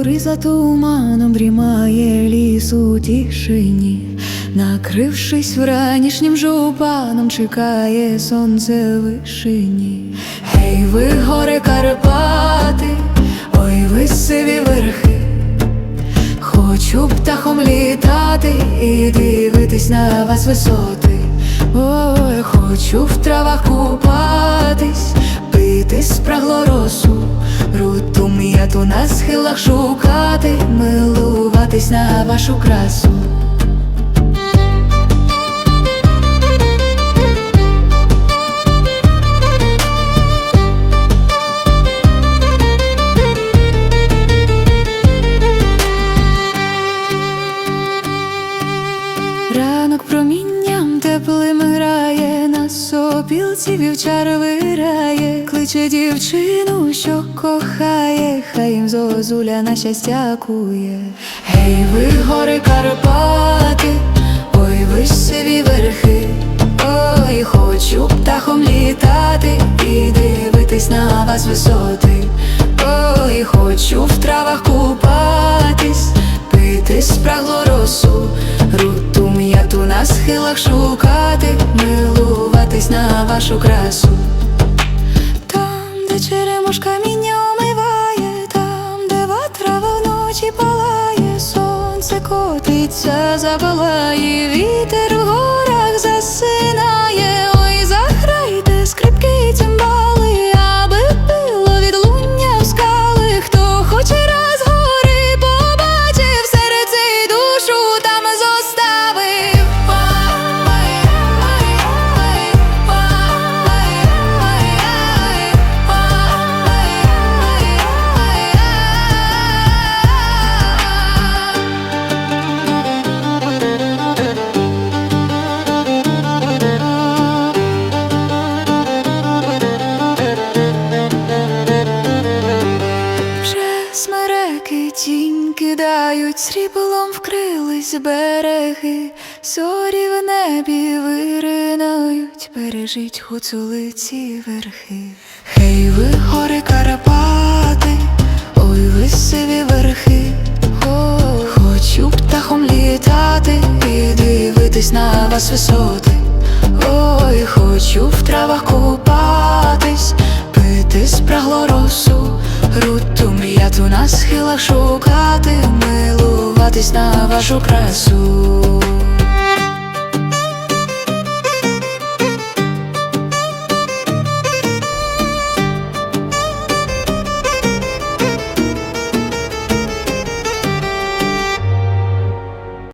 Гори за туманом брімає ліс у тишині, накрившись вранішнім жупаном, чекає сонце вишині. Гей, ви гори Карпати, ой, ви сиві верхи, хочу птахом літати і дивитись на вас висоти, Ой, хочу в травах купатись. М'яту на схилах шукати, милуватись на вашу красу. Ранок промінням теплим грає, на сопілці вівчар вирає, кличе дівчину, що кохає, хай їм зозуля на щастя кує. Гей, ви гори Карпати, ой, ви сиві верхи, ой, хочу птахом літати і дивитись на вас висоти. Ой, хочу в травах купатись, пити спрагло росу, руту м'яту на схилах шукати, милуватись на вашу красу. Черемош каміння омиває, там, де ватрава вночі палає, сонце котиться, запалає, вітер в горах засинає. Сріблом вкрились береги, зорі в небі виринають, бережіть гуцулиці верхи. Хей, ви гори Карпати, ой, ви сиві верхи, О, хочу птахом літати і дивитись на вас висоти. Ой, хочу в травах купатись, пити спрагло росу, руту м'яту на схилах шукати, милуватись на вашу красу.